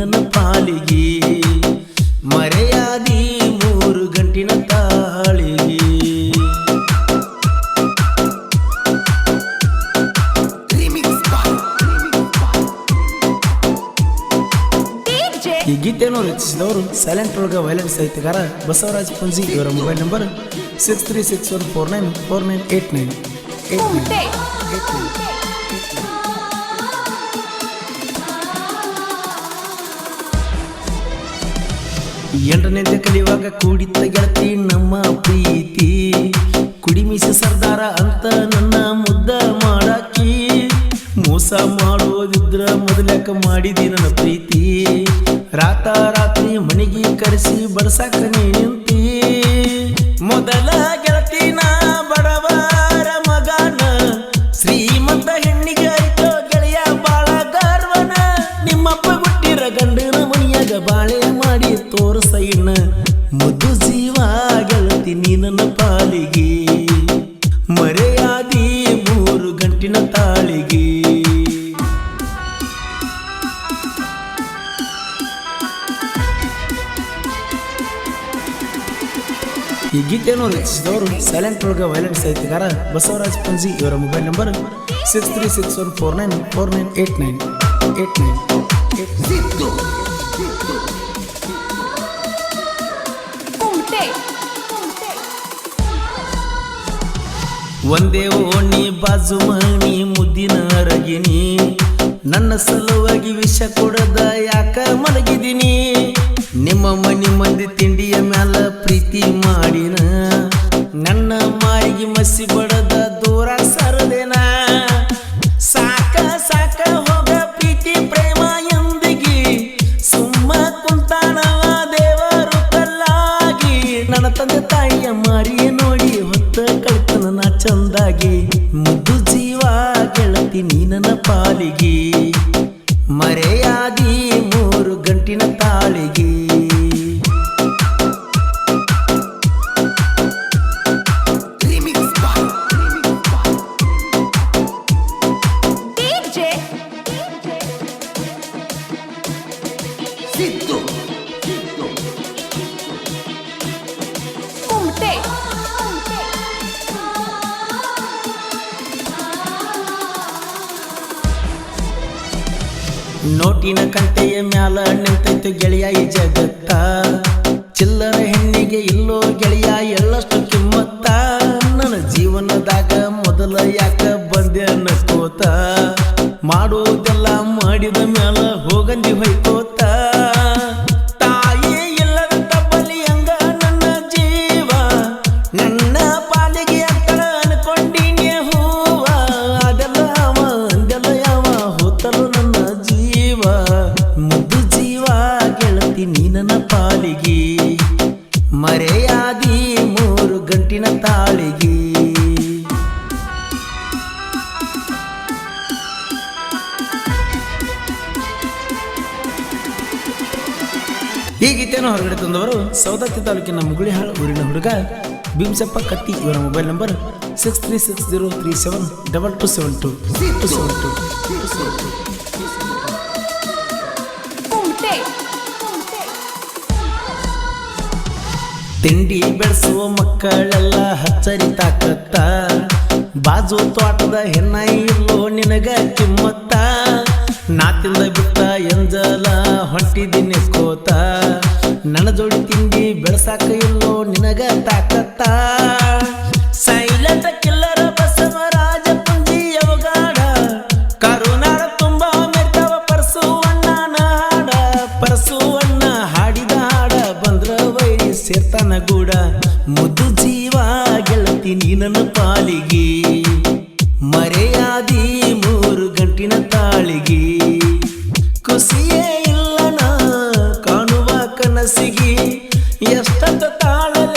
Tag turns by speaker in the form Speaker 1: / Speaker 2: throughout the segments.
Speaker 1: ನನ್ನ ಪಾಲಿಗೆ. ಮರೆಯಾದಿ ಮೂರು ಗಂಟಿನ ತಾಳಿಗೆ. ಈ ಗೀತೆಯನ್ನು ರಚಿಸಿದವರು ಸೈಲೆಂಟ್ ಒಳಗ ವೈಲೆಂಟ್ ಸಾಹಿತ್ಯಕಾರ ಬಸವರಾಜ್ ಪಂಜಿ. ಇವರ mobile number six three six one four nine four nine eight nine eight nine ಎಂಟನೇ ಕಲಿಯುವಾಗ ಕೂಡಿತ ಗೆಳತಿ ನಮ್ಮ ಪ್ರೀತಿ. ಕುಡಿಮೀಸ ಸರ್ದಾರ ಅಂತ ನನ್ನ ಮುದ್ದ ಮಾಡಾಕಿ. ಮೋಸ ಮಾಡೋದಿದ್ರ ಮೊದಲಕ ಮಾಡಿದಿ ನನ್ನ ಪ್ರೀತಿ? ರಾತ ರಾತ್ರಿ ಮನೆಗೆ ಕರೆಸಿ ಬಡ್ಸಾಕ ನೀ ನಿಂತಿ. ಮೊದಲ ಗೆಳತಿನ ಮುದ್ದು ಜೀವ ಗೆಳತಿ ನೀ ಪಾಲಿಗೆ. ಮರೆಯಾದಿ ಮೂರು ಗಂಟಿನ ತಾಳಿಗೆ. ಈ ಗೀತೆಯನ್ನು ರಚಿಸಿದವರು ಸೈಲೆಂಟ್ ಒಳಗ ವೈಲೆಂಟ್ ಸಾಹಿತ್ಯಕಾರ ಬಸವರಾಜ್ ಪಂಜಿ ಇವರ mobile number six three six one four nine four nine eight nine eight nine. Eight
Speaker 2: ಕುಮಟೆ
Speaker 1: ಒಂದೇ ಓಣಿ ಬಾಜು ಮಣಿ ಮುದ್ದಿನ ರಗಿನಿ ನನ್ನ ಸಲುವಾಗಿ ವಿಷ ಕೊಡದ ಯಾಕ ಮಲಗಿದೀನಿ? ನಿಮ್ಮ ಮನಿ ಮಂದಿ ತಿಂಡಿಯ ಮ್ಯಾಲ ಚಂದಾಗಿ ಮುದ್ದು ಜೀವ ಗೆಳತಿ ನೀನನ ಪಾಲಿಗೆ. ಮರೆಯಾದಿ ಮೂರು ಗಂಟಿನ ತಾಳಿಗೆ. ನೋಟಿನ ಕಂತೆಯ ಮ್ಯಾಲ ನಿಂತೈತು ಗೆಳೆಯ ಈ ಜಗತ್ತ. ಚಿಲ್ಲರ ಹೆಣ್ಣಿಗೆ ಇಲ್ಲೋ ಗೆಳೆಯ ಎಲ್ಲಷ್ಟು ಕಿಮ್ಮತ್ತ. ನನ್ನ ಜೀವನದಾಗ ಮೊದಲ ಯಾಕ ಬಂದೆ ಅನ್ನಿಸ್ಕೋತ ಮಾಡೋದೆಲ್ಲ ಮಾಡಿದ ಮ್ಯಾಲ ಹೋಗಂದಿ ಹೊಯ್ಕೋತ. ಮರೆಯಾದಿ ಮೂರು ಗಂಟಿನ ತಾಳಿಗೆ. ಈ ಗೀತೆಯನ್ನು ಹೊರಗಡೆ ತಂದವರು ಸೌದತ್ತಿ ತಾಲೂಕಿನ ಮುಗುಳಿಹಾಳ್ ಊರಿನ ಹುಡುಗ ಭೀಮಸಪ್ಪ ಕಟ್ಟಿ ಇವರ mobile number six three six zero three seven double two seven two two seven two
Speaker 2: ಕುಮಟೆ
Speaker 1: ತಿಂಡಿ ಬೆಳೆಸುವ ಮಕ್ಕಳೆಲ್ಲ ಹಚ್ಚರಿ ತಾಕತ್ತ. ಬಾಜು ತೋಟದ ಹೆಣ್ಣ ಇಲ್ಲೋ ನಿನಗ ಕಿಮ್ಮತ್ತ. ನಾತಿಂದ ಬಿಟ್ಟ ಎಂಜಲ ಹೊಂಟಿದ್ದೀನಿ ಕೋತ. ನನ್ನ ಜೋಡಿ ತಿಂಡಿ ಬೆಳಸಾಕ ಇಲ್ಲೋ ನಿನಗ ತಾಕತ್ತ. ಮುದ್ದು ಜೀವ ಗೆಳತಿ ನೀನನ್ನು ಪಾಲಿಗೆ. ಮರೆಯಾದಿ ಮೂರು ಗಂಟಿನ ತಾಳಿಗೆ. ಖುಷಿಯೇ ಇಲ್ಲನ ಕಾಣುವ ಕನಸಿಗೆ. ಎಷ್ಟಂತ ತಾಳಲ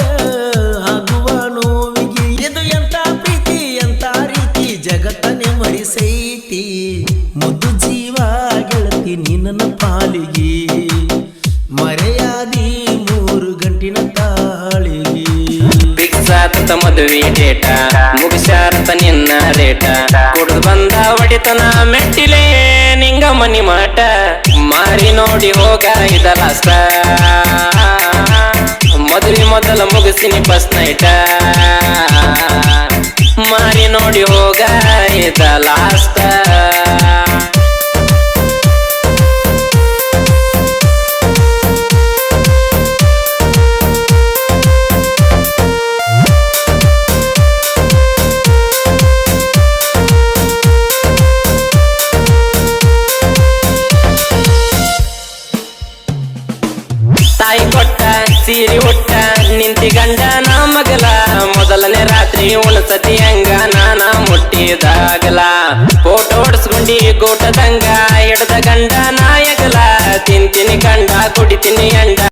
Speaker 1: ಆಗುವ ನೋವಿಗೆ. ಇದು ಎಂತ ಪ್ರೀತಿ, ಎಂತ ರೀತಿ ಜಗತ್ತನೆ ಮರಿಸೈತಿ
Speaker 3: ಬಿಗ್ಸಾತ ಮದುವೆ ಡೇಟ. ಮುಗಿಸಾರ್ತ ನಿನ್ನ ರೇಟ. ಕುಡ್ದು ಬಂದ ಒಡಿತನ ಮೆಟ್ಟಿಲೇ ನಿಂಗ ಮನಿ ಮಾಟ. ಮಾರಿ ನೋಡಿ ಹೋಗ ಇದ ಲಾಸ್ಟ ಮದುವೆ ಮೊದಲ ಮುಗಿಸಿನಿ ಬಸ್ ನೈಟ ಮಾರಿ ನೋಡಿ ಹೋಗ ಇದ ಮೊದಲನೇ ರಾತ್ರಿ ಉಳಸತಿ ಹಂಗ ನಾನ ಮುಟ್ಟಿದಾಗಲ. ಫೋಟೋ ಹೊಡ್ಸ್ಕೊಂಡಿ ಗೋಟದಂಗ ಎಡದ ಗಂಡ ನಾಯಗಲ. ತಿಂತೀನಿ ಕಂಡ, ಕುಡಿತೀನಿ ಅಂಡ